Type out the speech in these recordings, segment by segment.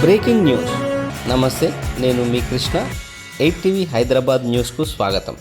Breaking news. నమస్తే నేను మీ కృష్ణ. ఎయిట్ టీవీ హైదరాబాద్ న్యూస్కు స్వాగతం.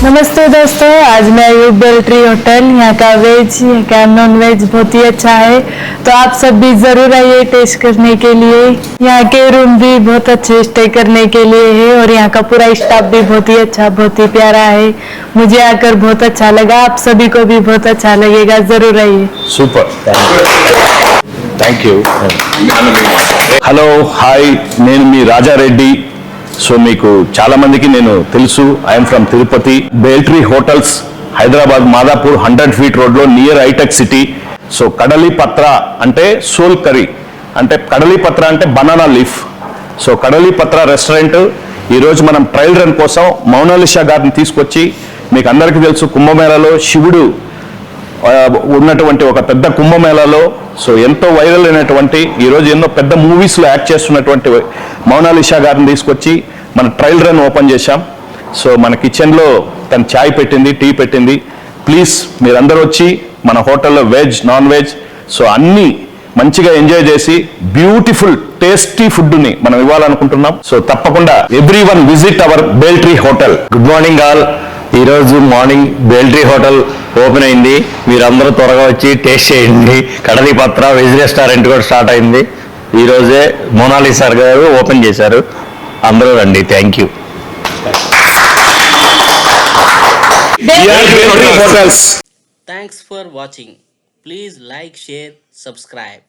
नमस्ते दोस्तों आज मैं आयु बेल्ट्री होटल यहाँ का वेज यहाँ का नॉन वेज बहुत ही अच्छा है तो आप सब भी जरूर आइए टेस्ट करने के लिए यहाँ के रूम भी बहुत अच्छे स्टे करने के लिए है और यहाँ का पूरा स्टाफ भी बहुत ही अच्छा बहुत ही प्यारा है मुझे आकर बहुत अच्छा लगा आप सभी को भी बहुत अच्छा लगेगा जरूर आइए super thank you hello hi నేను మీ రాజారెడ్డి సో మీకు చాలా మందికి నేను తెలుసు. I'm from Tirupati Beltree hotels Hyderabad Madapur hundred feet రోడ్లో నియర్ హైటెక్ సిటీ సో కడలి పత్ర అంటే సోల్ కర్రీ అంటే కడలి పత్ర అంటే బనానా లీఫ్ సో కడలి పత్ర రెస్టారెంట్ ఈరోజు మనం ట్రయల్ రన్ కోసం మౌనాలిషా గారిని తీసుకొచ్చి మీకు అందరికీ తెలుసు. కుంభమేళలో శివుడు ఉన్నటువంటి ఒక పెద్ద కుంభమేళాలో సో ఎంతో వైరల్ అయినటువంటి ఈరోజు ఎన్నో పెద్ద మూవీస్లో యాక్ట్ చేస్తున్నటువంటి మౌనాలిషా గారిని తీసుకొచ్చి మన ట్రయల్ రన్ ఓపెన్ చేశాం. సో మన కిచెన్లో తను చాయ్ పెట్టింది టీ పెట్టింది. ప్లీజ్ మీరందరూ వచ్చి మన హోటల్లో వెజ్ నాన్ వెజ్ సో అన్నీ మంచిగా ఎంజాయ్ చేసి బ్యూటిఫుల్ టేస్టీ ఫుడ్ని మనం ఇవ్వాలనుకుంటున్నాం. సో తప్పకుండా everyone visit our Beltree hotel good morning all ఈరోజు మార్నింగ్ బెల్ట్రీ హోటల్ ఓపెన్ అయింది. మీరందరూ త్వరగా వచ్చి టేస్ట్ చేయండి. కడలి పత్ర వెజ్ రెస్టారెంట్ కూడా స్టార్ట్ అయింది. ఈ రోజే మోనాలి సార్ గారు ఓపెన్ చేశారు. అందరూ రండి. Thank you. Hotels. Thanks for watching please like share subscribe